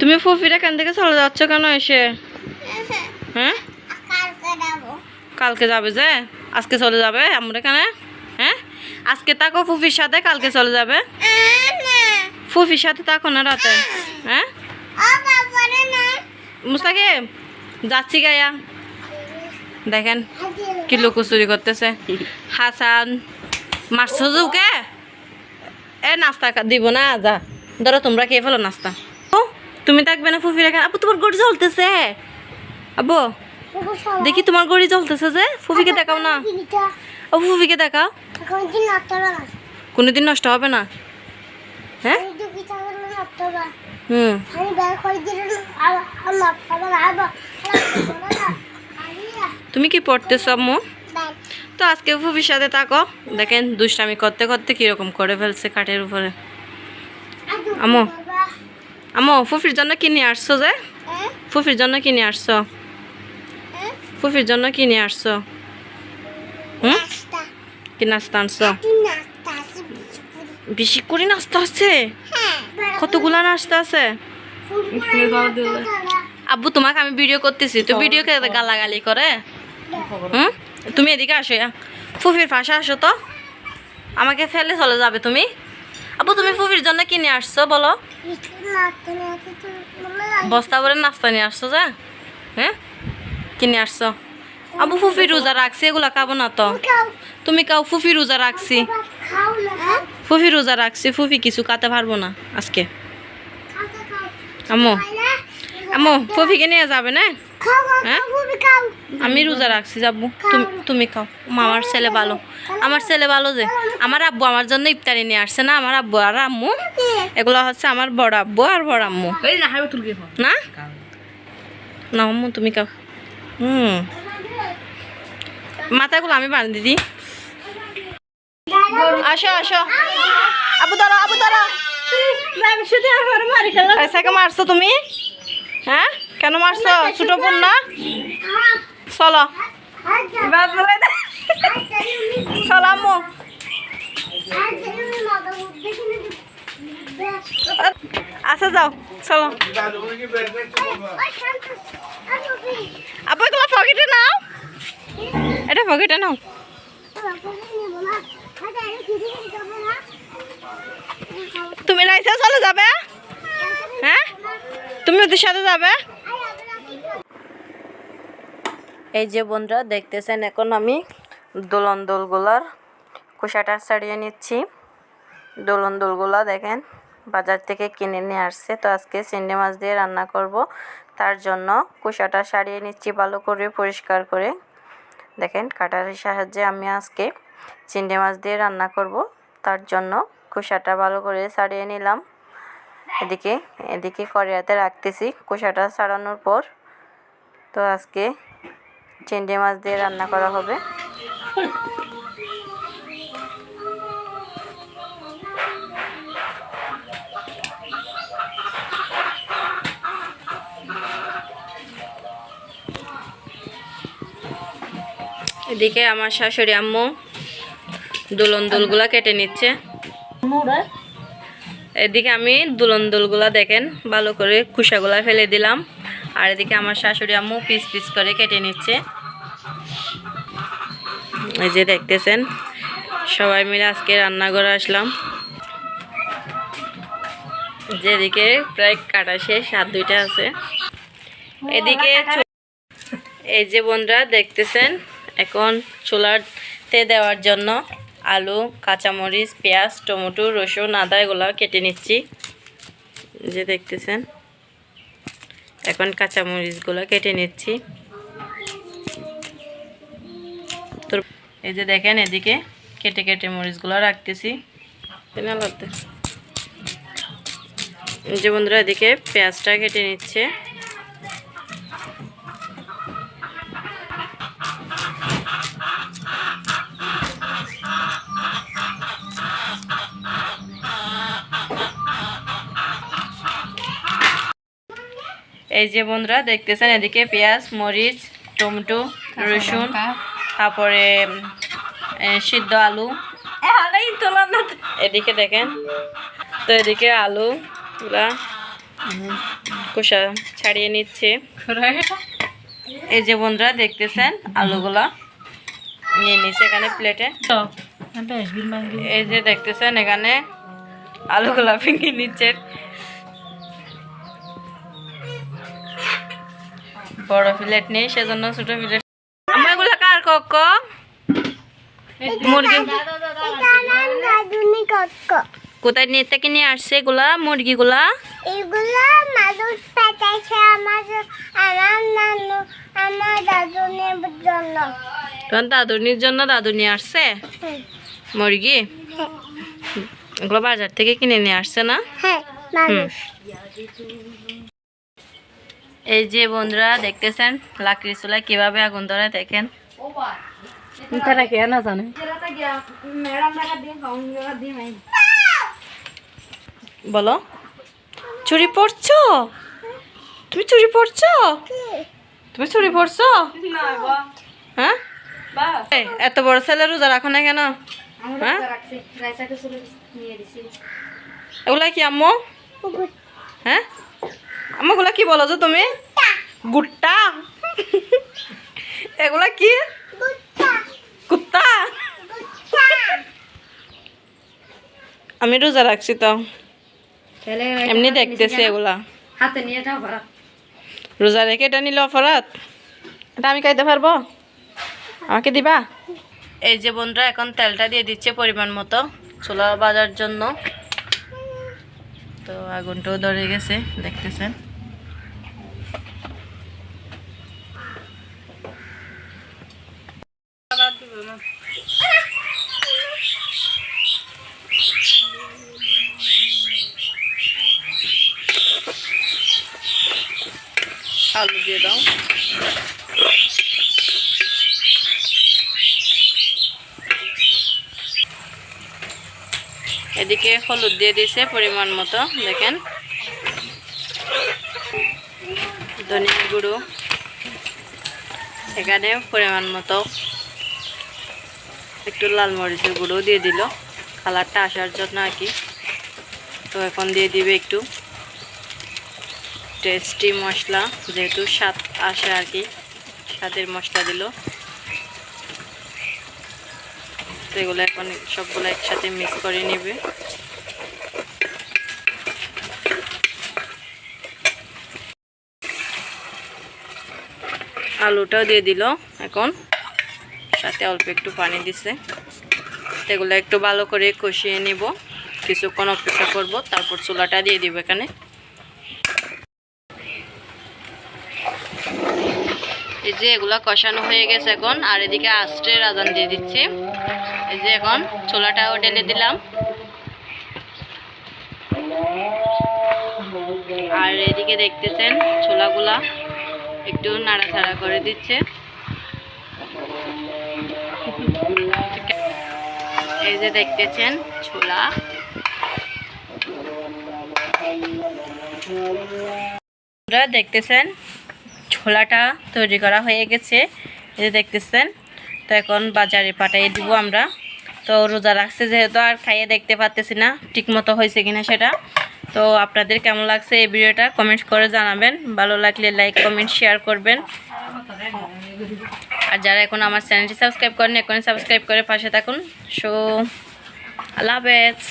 তুমি ফুফিরা কেন থেকে চলে যাচ্ছ কেন এসে? হ্যাঁ? কালকে যাবে যে? আজকে চলে যাবে আমরা এখানে? হ্যাঁ? আজকে তাকো ফুফির সাথে, কালকে চলে যাবে। ফুফির সাথে তাকো না রাতে? হ্যাঁ? মুস্তাকে, যাচ্ছি গায়া দেখেন কি লুকোচুরি করতেছে। হাসান, মারছো জুকে এ নাস্তা দিব না, যা। ধরো তোমরা খেয়ে ফেলো নাস্তা। তুমি থাকবে না ফুফির এখানে? আপু তোমার গড়ি জ্বলতেছে। আবু দেখি তোমার গড়ি জ্বলতেছে যে। ফুফিকে দেখাও না। ও ফুফিকে দেখাও। কোনোদিন নষ্ট হবে না। হ্যাঁ? হুম। তুমি কি পড়তেছ আম্মু? তো আজকে ফুফির সাথে থাকো। দেখেন দুষ্টামি করতে করতে কীরকম করে ফেলছে কাঠের উপরে। আম্মু আম্মু ফুফির জন্য কি নিয়ে আসছো যে? ফুফির জন্য কি নিয়ে আসছো? ফুফির জন্য কি নিয়ে আসছো? হুম? কি নাস্তা আনছো? বেশি করে নাস্তা আছে? কতগুলা নাস্তা আছে? আব্বু তোমাকে আমি ভিডিও করতেছি। তো ভিডিও কে গালাগালি করে? হুম? তুমি এদিকে আসো ফুফির পাশে আসো তো। আমাকে ফেলে চলে যাবে তুমি। আব্বু তুমি ফুফির জন্য কিনে আসছো, বলো? বস্তা ভরে নাস্তা নিয়ে আসছো যে হ্যাঁ? কিনে আসছো? আবু, ফুফি রোজা রাখছি, এগুলা খাব না তো। তুমি কাও ফুফি রোজা রাখছি। ফুফি রোজা রাখছি, ফুফি কিছু খাতে পারব না আজকে। আম্মু আম্মু, ফুফিকে নিয়ে যাবে, না? হ্যাঁ? আমি রোজা রাখছি যাব। তুমি তুমি খাও। আমার ছেলে ভালো। আমার ছেলে ভালো যে। আমার আব্বু আমার জন্য ইফতারি নিয়ে আসছে না আমার আব্বু আর আম্মু। এগুলো হচ্ছে আমার বড় আব্বু আর বড় আম্মু। এই না না? না আম্মু তুমি খাও। হুম। মাথাগুলো আমি বাঁধি দিদি আসো আসো। আবু ধরো আবু ধরো। এসাকে মারছো তুমি? হ্যাঁ? কেন মারছো? ছোট বোন না? চলো। চলো আম্মু। আচ্ছা যাও। চলো। আপু এগুলো পকেটে নাও। এটা পকেটে নাও। তুমি রাইসা চলে যাবে? হ্যাঁ? তুমি ওদের সাথে যাবে? এই যে বন্ধুরা, দেখতেছেন এখন আমি দোলন দোলগুলার কুসাটা ছাড়িয়ে নিচ্ছি। দোলন দোলগুলা দেখেন, বাজার থেকে কিনে নিয়ে আসছে। তো আজকে চিংড়ি মাছ দিয়ে রান্না করব। তার জন্য কুসাটা সারিয়ে নিচ্ছি ভালো করে, পরিষ্কার করে। দেখেন, কাটারের সাহায্যে আমি আজকে চিংড়ি মাছ দিয়ে রান্না করব। তার জন্য কুসাটা ভালো করে ছাড়িয়ে নিলাম। এদিকে এদিকে কড়াইতে রাখতেছি কুসাটা ছাড়ানোর পর। তো আজকে চিংড়ি মাছ দিয়ে রান্না করা হবে। এদিকে আমার শাশুড়ি আম্মু দুলন দুলগুলা কেটে নিচ্ছে। এদিকে আমি দুলন দুলগুলা দেখেন, ভালো করে খুসাগুলা ফেলে দিলাম। আর এদিকে আমার শাশুড়ি আম্মু পিস পিস করে কেটে নিচ্ছে। এই যে দেখতেছেন, সবাই মিলে আজকে রান্নাঘরে আসলাম। যেদিকে প্রায় কাটা শেষ, আর দুইটা আছে। এদিকে এই যে বোনরা দেখতেছেন, এখন চুলাতে দেওয়ার জন্য আলু, কাঁচামরিচ, পেঁয়াজ, টমেটো, রসুন, আদা এগুলো কেটে নিচ্ছি। যে দেখতেছেন, এখন কাঁচামরিচগুলো কেটে নিচ্ছি। তো এই যে দেখেন, এদিকে কেটে কেটে মরিচগুলো রাখতেছি। যে বন্ধুরা, এদিকে পেঁয়াজটা কেটে নিচ্ছে। এই যে বন্ধুরা দেখতেছেন এদিকে পেঁয়াজ মরিচ টমেটো রসুন তারপরে সিদ্ধ আলু। এদিকে দেখেন তো এদিকে আলু গুলা খোসা ছাড়িয়ে নিচ্ছে। এই যে বন্ধুরা দেখতেছেন আলুগুলা? নিয়ে নিচ্ছে এখানে প্লেটে এই যে দেখতেছেন এখানে আলুগুলা ভেঙে নিচ্ছে। বড় প্লেট নেই সেজন্য ছোট প্লেট আমার এগুলা কার কক মুরগি। কক্ক কোথায় নিয়ে থেকে নিয়ে আসছে এগুলা মুরগিগুলা? এগুলো মানুষ পেটাইছে আমার আমার নানু আমার দাদুনের জন্য। তোমার দাদুনির জন্য দাদু নিয়ে আসছে? হ্যাঁ। মুরগি? এগুলো বাজার থেকে কিনে নিয়ে আসছে না? হ্যাঁ এই যে বন্ধুরা দেখতেছেন? লাকড়ি চুলায় কীভাবে আগুন ধরে দেখেন? তারা কে না জানে? বলো। চুরি পড়ছো? তুমি চুরি পড়ছো? তুমি চুরি পড়ছো? হ্যাঁ? এত বড় ছেলে রোজা রাখো না কেন? হ্যাঁ? এগুলা কি আম্মু? হ্যাঁ? আম্মুগুলা কি বলো তো তুমি? গুট্টা। এগুলা কি? কুত্তা? আমি রোজা রাখছি তো। এমনি দেখতেছি এগুলা। হাতে নিয়ে রোজা রেখে এটা নিলে অপরাধ? এটা আমি খাইতে পারব? আমাকে দিবা? এই যে বন্ধুরা এখন তেলটা দিয়ে দিচ্ছে পরিমাণ মতো ছোলা বাজার জন্য। তো আগুনটাও ধরে গেছে দেখতেছেন? আলু দিয়ে দাও। এদিকে হলুদ দিয়ে দিছে পরিমাণ মতো, দেখেন। ধনিয়া গুঁড়ো, এখানে পরিমাণ মতো একটু লাল মরিচের গুঁড়ো দিয়ে দিল। কালারটা আসার জন্য আর কি। তো এখন দিয়ে দিবে একটু টেস্টি মশলা, যেহেতু স্বাদ আসে আর কি, স্বাদের মশলা দিল। তো এগুলো এখন সবগুলো একসাথে মিক্স করে নেবে। আলুটাও দিয়ে দিল এখন। সাথে অল্প একটু পানি দিছে। এগুলো একটু ভালো করে কষিয়ে নিব। কিছুক্ষণ অপেক্ষা করব, তারপর চুলাটা দিয়ে দিব এখানে। এই যে এগুলা কষানো হয়ে গেছে এখন, আর এদিকে আস্টে রাজান দিয়ে দিচ্ছে। এই যে এখন ছোলাটাও ঢেলে দিলাম। আর এদিকে দেখতেছেন ছোলাগুলা একটু নাড়াচাড়া করে দিচ্ছে। এই যে দেখতেছেন ছোলা দেখতেছেন? ছোলাটা তৈরি করা হয়ে গেছে। এই যে দেখতেছেন? তো এখন বাজারে পাঠিয়ে দিব আমরা। তো রোজা রাখছে যেহেতু আর খাইয়ে দেখতে পারতেছি না ঠিকমতো হয়েছে কিনা সেটা। তো আপনাদের কেমন লাগছে এই ভিডিওটা কমেন্ট করে জানাবেন। ভালো লাগলে লাইক, কমেন্ট, শেয়ার করবেন। আর যারা এখন আমার চ্যানেলটি সাবস্ক্রাইব করেন এখন সাবস্ক্রাইব করে পাশে থাকুন। সো, আল্লাহ হাফেজ।